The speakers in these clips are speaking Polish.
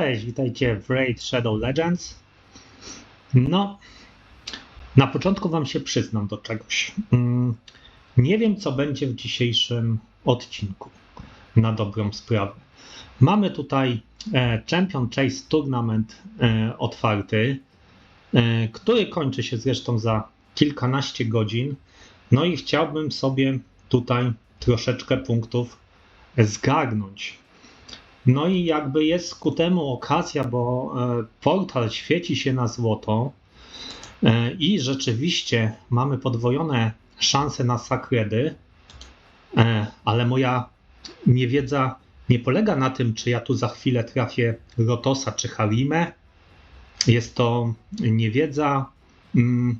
Cześć, witajcie w Raid Shadow Legends. No, na początku Wam się przyznam do czegoś. Mm, Nie wiem, co będzie w dzisiejszym odcinku, na dobrą sprawę. Mamy tutaj e, Champion Chase Tournament e, otwarty, e, który kończy się zresztą za kilkanaście godzin. No i chciałbym sobie tutaj troszeczkę punktów zgarnąć. No i jakby jest ku temu okazja, bo e, portal świeci się na złoto e, i rzeczywiście mamy podwojone szanse na sakredy, e, ale moja niewiedza nie polega na tym, czy ja tu za chwilę trafię Rotosa czy Harimę. Jest to niewiedza mm,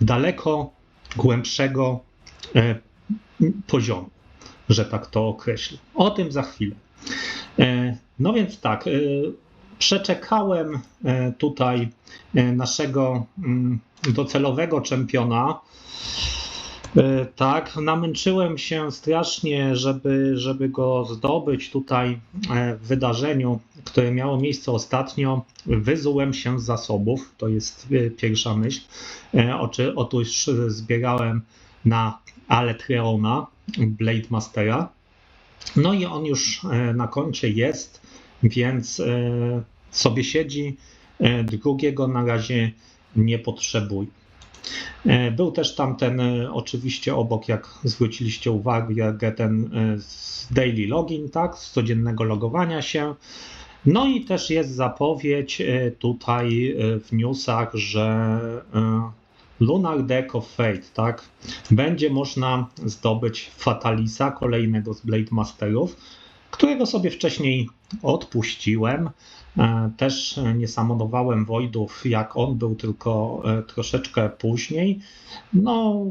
daleko głębszego poziomu, że tak to określę. O tym za chwilę. E, No więc tak, e, przeczekałem e, tutaj naszego mm, docelowego czempiona. Tak, namęczyłem się strasznie, żeby, żeby go zdobyć tutaj w wydarzeniu, które miało miejsce ostatnio. Wyzułem się z zasobów, to jest pierwsza myśl. Otóż zbierałem na Aletreona, Blade Mastera. No i on już e, na koncie jest, więc e, sobie siedzi. E, Drugiego na razie nie potrzebuję. E, Był też tam ten, oczywiście obok, jak zwróciliście uwagę, ten z daily login, tak, z codziennego logowania się. No i też jest zapowiedź tutaj w newsach, że Lunar Deck of Fate, tak, będzie można zdobyć Fatalisa, kolejnego z Blade Masterów, którego sobie wcześniej odpuściłem. E, Też nie samolowałem Voidów jak on był, tylko e, troszeczkę później. No,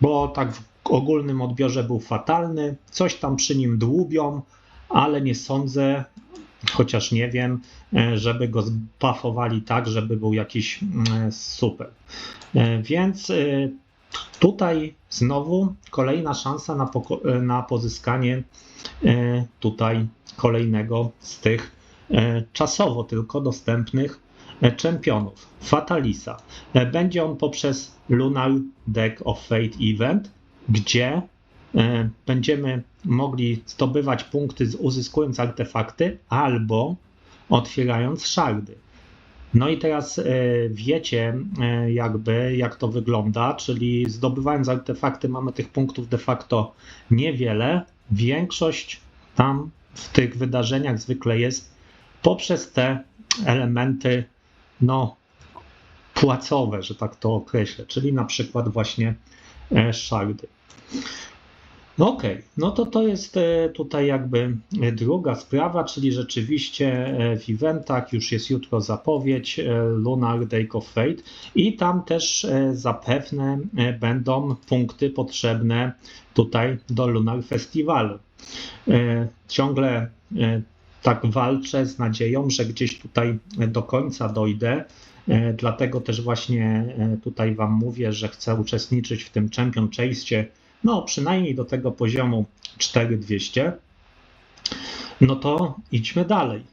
bo tak w ogólnym odbiorze był fatalny. Coś tam przy nim dłubią, ale nie sądzę, chociaż nie wiem, e, żeby go zbuffowali tak, żeby był jakiś mm, super. E, Więc e, tutaj znowu kolejna szansa na, na pozyskanie tutaj kolejnego z tych czasowo tylko dostępnych czempionów. Fatalisa. Będzie on poprzez Lunar Deck of Fate Event, gdzie będziemy mogli zdobywać punkty uzyskując artefakty albo otwierając szardy. No i teraz e, wiecie e, jakby jak to wygląda, czyli zdobywając artefakty mamy tych punktów de facto niewiele. Większość tam w tych wydarzeniach zwykle jest poprzez te elementy no płacowe, że tak to określę, czyli na przykład właśnie e, szardy. No okej, no to to jest e, tutaj jakby e, druga sprawa, czyli rzeczywiście e, w eventach już jest jutro zapowiedź Lunar Day of Fate i tam też zapewne będą punkty potrzebne tutaj do Lunar Festiwalu. Ciągle tak walczę z nadzieją, że gdzieś tutaj do końca dojdę. Dlatego też właśnie tutaj Wam mówię, że chcę uczestniczyć w tym Champion Chase'cie, no przynajmniej do tego poziomu 4200. No to idźmy dalej.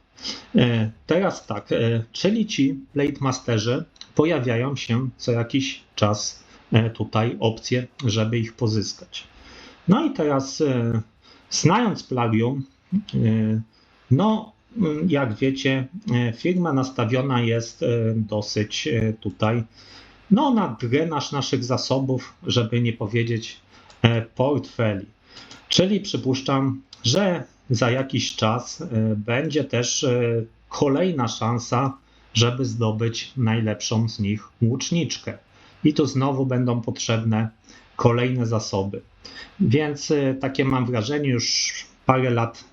E, Teraz tak, e, czyli ci Blade Masterzy pojawiają się co jakiś czas e, tutaj opcje, żeby ich pozyskać. No i teraz znając Plagium, no mm, jak wiecie, firma nastawiona jest dosyć tutaj no, na drenaż naszych zasobów, żeby nie powiedzieć portfeli. Czyli przypuszczam, że za jakiś czas e, będzie też e, kolejna szansa, żeby zdobyć najlepszą z nich łuczniczkę. I tu znowu będą potrzebne kolejne zasoby. Więc e, takie mam wrażenie, już parę lat,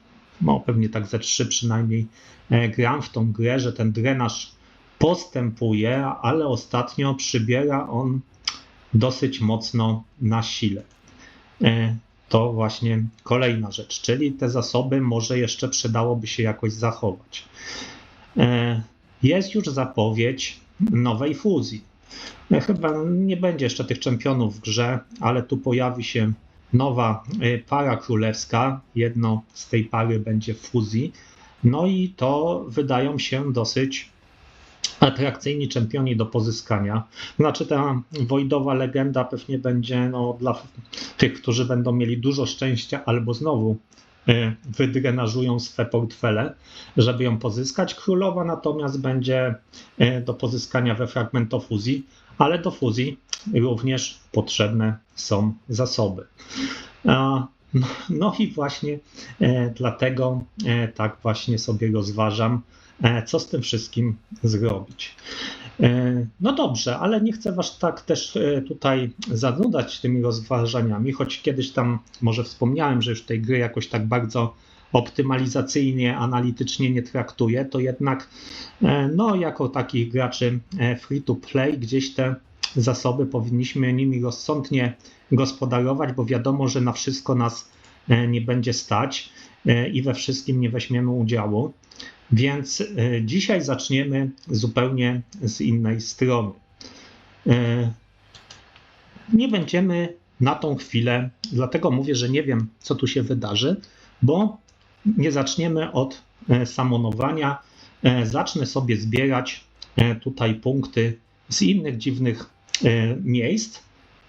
no pewnie tak ze trzy przynajmniej, e, gram w tą grę, że ten drenaż postępuje, ale ostatnio przybiera on dosyć mocno na sile. E, To właśnie kolejna rzecz, czyli te zasoby może jeszcze przydałoby się jakoś zachować. E, Jest już zapowiedź nowej fuzji. E, Chyba nie będzie jeszcze tych czempionów w grze, ale tu pojawi się nowa para królewska. Jedno z tej pary będzie fuzji. No i to wydają się dosyć atrakcyjni czempioni do pozyskania. Znaczy ta Wojdowa legenda pewnie będzie no, dla tych, którzy będą mieli dużo szczęścia albo znowu y, wydrenażują swe portfele, żeby ją pozyskać. Królowa natomiast będzie y, do pozyskania we fragmentofuzji, ale do fuzji również potrzebne są zasoby. No, no i właśnie e, dlatego tak właśnie sobie rozważam, co z tym wszystkim zrobić. E, No dobrze, ale nie chcę Was tak też e, tutaj zanudzać tymi rozważaniami, choć kiedyś tam może wspomniałem, że już tej gry jakoś tak bardzo optymalizacyjnie, analitycznie nie traktuję, to jednak e, no jako takich graczy e, free to play gdzieś te zasoby powinniśmy nimi rozsądnie gospodarować, bo wiadomo, że na wszystko nas e, nie będzie stać e, i we wszystkim nie weźmiemy udziału. Więc e, dzisiaj zaczniemy zupełnie z innej strony. E, Nie będziemy na tą chwilę, dlatego mówię, że nie wiem, co tu się wydarzy, bo nie zaczniemy od e, samonowania. E, Zacznę sobie zbierać e, tutaj punkty z innych dziwnych e, miejsc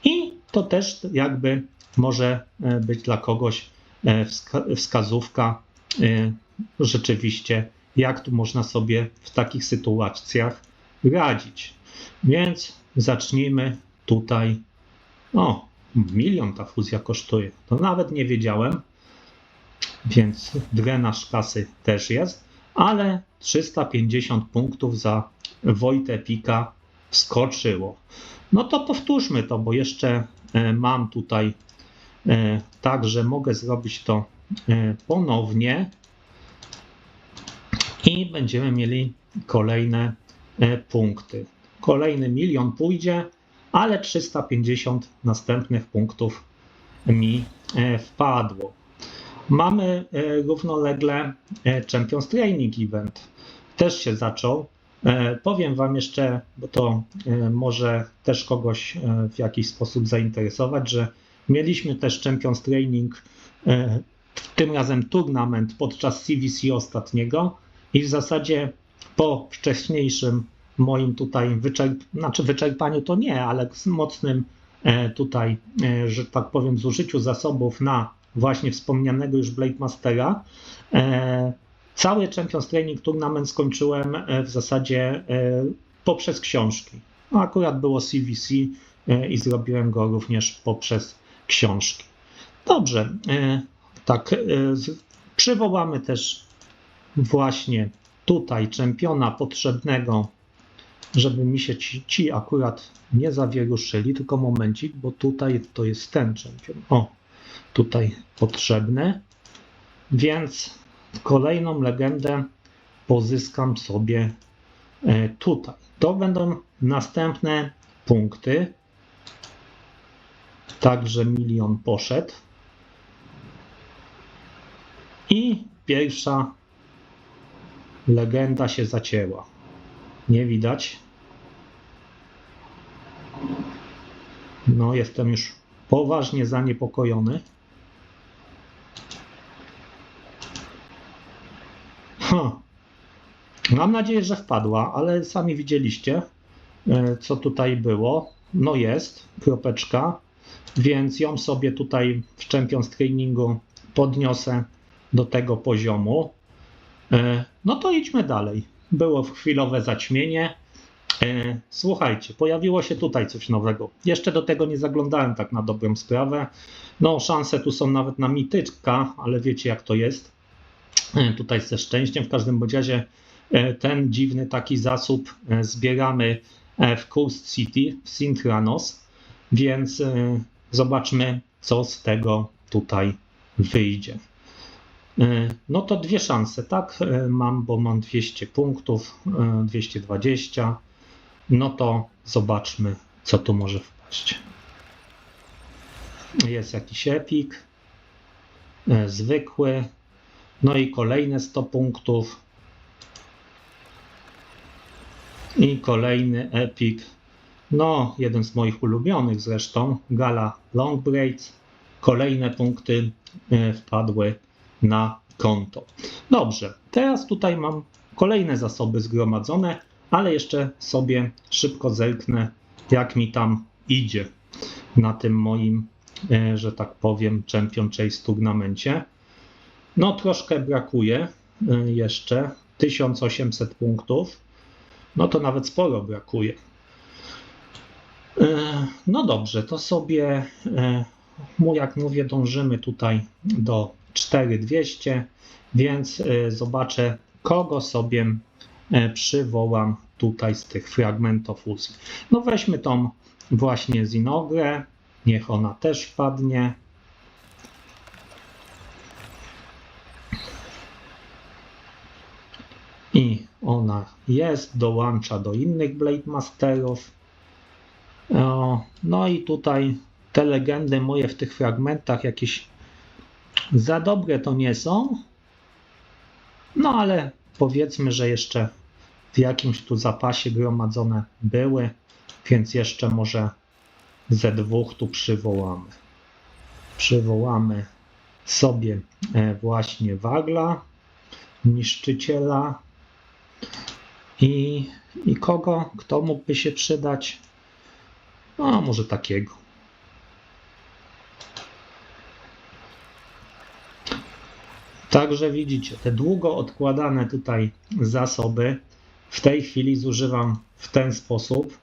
i to też jakby może e, być dla kogoś e, wska- wskazówka e, rzeczywiście, jak tu można sobie w takich sytuacjach radzić. Więc zacznijmy tutaj. O, milion ta fuzja kosztuje. To nawet nie wiedziałem. Więc drenaż kasy też jest, ale 350 punktów za Wojtę Pika skoczyło. No to powtórzmy to, bo jeszcze mam tutaj e, tak, że mogę zrobić to e, ponownie i będziemy mieli kolejne e, punkty. Kolejny milion pójdzie, ale 350 następnych punktów mi wpadło. Mamy równolegle Champions Training Event. Też się zaczął. Powiem Wam jeszcze, bo to może też kogoś w jakiś sposób zainteresować, że mieliśmy też Champions Training, e, tym razem turnament podczas CVC ostatniego i w zasadzie po wcześniejszym moim tutaj wyczerp znaczy wyczerpaniu to nie, ale mocnym e, tutaj, e, że tak powiem, zużyciu zasobów na właśnie wspomnianego już Blade Mastera. Cały Champions Training Tournament skończyłem w zasadzie poprzez książki. No, akurat było CVC i zrobiłem go również poprzez książki. Dobrze, e, tak, e, przywołamy też właśnie tutaj czempiona potrzebnego, żeby mi się ci, ci akurat nie zawieruszyli, tylko momencik, bo tutaj to jest ten czempion. O, tutaj potrzebny. Więc kolejną legendę pozyskam sobie e, tutaj. To będą następne punkty. Także milion poszedł. I pierwsza legenda się zacięła. Nie widać. No, jestem już poważnie zaniepokojony. Mam nadzieję, że wpadła, ale sami widzieliście, e, co tutaj było. No jest, kropeczka, więc ją sobie tutaj w Champions Trainingu podniosę do tego poziomu. E, No to idźmy dalej. Było chwilowe zaćmienie. E, Słuchajcie, pojawiło się tutaj coś nowego. Jeszcze do tego nie zaglądałem tak na dobrą sprawę. No, szanse tu są nawet na mityczka, ale wiecie jak to jest. E, Tutaj ze szczęściem. W każdym bądź razie ten dziwny taki zasób zbieramy w Coast City, w Sintranos, więc zobaczmy, co z tego tutaj wyjdzie. E, No to dwie szanse, tak? E, Mam, bo mam 200 punktów, e, 220. No to zobaczmy, co tu może wpaść. Jest jakiś epik, zwykły, no i kolejne 100 punktów. I kolejny epik. No, jeden z moich ulubionych zresztą, Gala Long Braids. Kolejne punkty e, wpadły na konto. Dobrze, teraz tutaj mam kolejne zasoby zgromadzone, ale jeszcze sobie szybko zerknę, jak mi tam idzie na tym moim, e, że tak powiem, Champion Chase turnamencie. No, troszkę brakuje e, jeszcze 1800 punktów. No to nawet sporo brakuje. E, no dobrze, to sobie, jak mówię, dążymy tutaj do 4200, więc zobaczę, kogo sobie przywołam tutaj z tych fragmentów. No weźmy tą właśnie Zinogrę, niech ona też wpadnie. I ona jest, dołącza do innych Blade Masterów. No i tutaj te legendy moje w tych fragmentach jakieś za dobre to nie są. No ale powiedzmy, że jeszcze w jakimś tu zapasie gromadzone były, więc jeszcze może ze dwóch tu przywołamy. Przywołamy sobie e, właśnie wagla, niszczyciela i, i kogo, kto mógłby się przydać? No, może takiego. Także widzicie, te długo odkładane tutaj zasoby w tej chwili zużywam w ten sposób.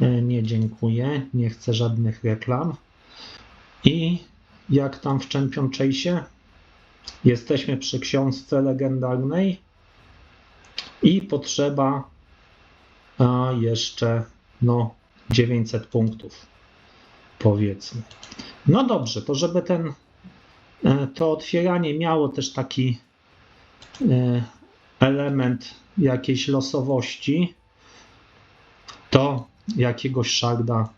E, nie dziękuję, nie chcę żadnych reklam. I jak tam w Champion Chase? Jesteśmy przy książce legendarnej i potrzeba a jeszcze no 900 punktów powiedzmy. No dobrze, to żeby ten e, to otwieranie miało też taki e, element jakiejś losowości, to jakiegoś szarda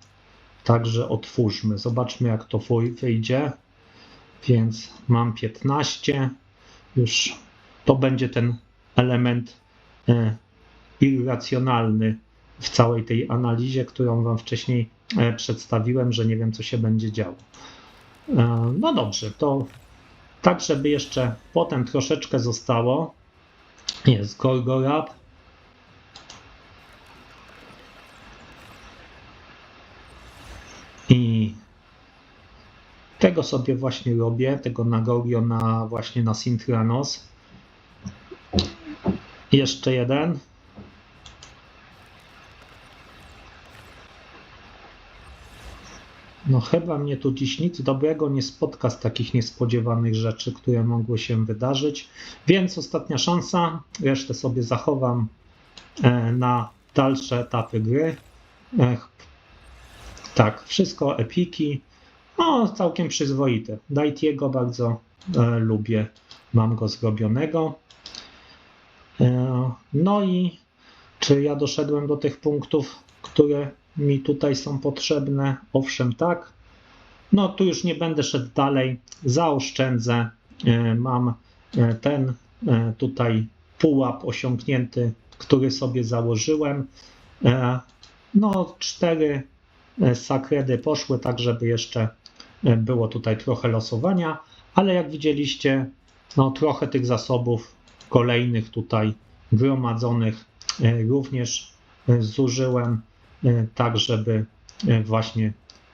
także otwórzmy. Zobaczmy, jak to wyjdzie. Więc mam 15. Już to będzie ten element e, irracjonalny w całej tej analizie, którą Wam wcześniej e, przedstawiłem, że nie wiem, co się będzie działo. E, no dobrze, to tak, żeby jeszcze potem troszeczkę zostało. Jest Gorgorab. I tego sobie właśnie robię, tego Nagorio na właśnie na Sintranos. Jeszcze jeden. No chyba mnie tu dziś nic dobrego nie spotka z takich niespodziewanych rzeczy, które mogły się wydarzyć. Więc ostatnia szansa. Resztę sobie zachowam e, na dalsze etapy gry. Tak, wszystko epiki. No, całkiem przyzwoite. Daitiego bardzo e, lubię. Mam go zrobionego. E, no i czy ja doszedłem do tych punktów, które mi tutaj są potrzebne? Owszem, tak. No tu już nie będę szedł dalej, zaoszczędzę. E, mam e, ten e, tutaj pułap osiągnięty, który sobie założyłem. No, cztery sakredy poszły, tak żeby jeszcze było tutaj trochę losowania, ale jak widzieliście, no trochę tych zasobów kolejnych tutaj gromadzonych również zużyłem. E, tak żeby e, właśnie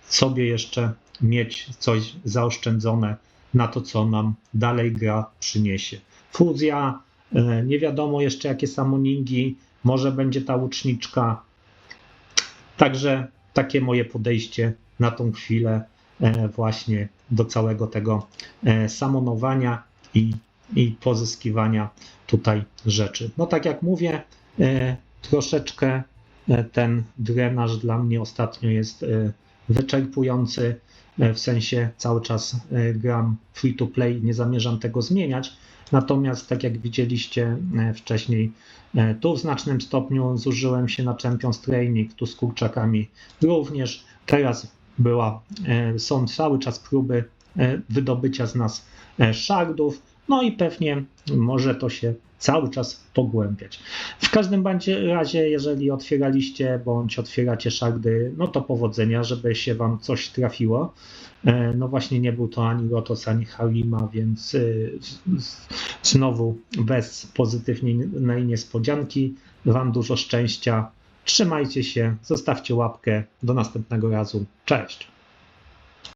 sobie jeszcze mieć coś zaoszczędzone na to, co nam dalej gra przyniesie. Fuzja, e, nie wiadomo jeszcze jakie samoningi, może będzie ta łuczniczka. Także takie moje podejście na tą chwilę właśnie do całego tego samonowania i, i pozyskiwania tutaj rzeczy. No tak jak mówię, troszeczkę ten drenaż dla mnie ostatnio jest e, wyczerpujący, e, w sensie cały czas gram free to play, nie zamierzam tego zmieniać. Natomiast, tak jak widzieliście wcześniej, tu w znacznym stopniu zużyłem się na Champions Training, tu z kurczakami również. Teraz była, są cały czas próby wydobycia z nas szardów, No i pewnie może to się cały czas pogłębiać. W każdym razie, jeżeli otwieraliście bądź otwieracie szagdy, no to powodzenia, żeby się wam coś trafiło. E, no właśnie nie był to ani Lotos, ani Halima, więc y, znowu bez pozytywnej niespodzianki. Wam dużo szczęścia. Trzymajcie się, zostawcie łapkę. Do następnego razu. Cześć.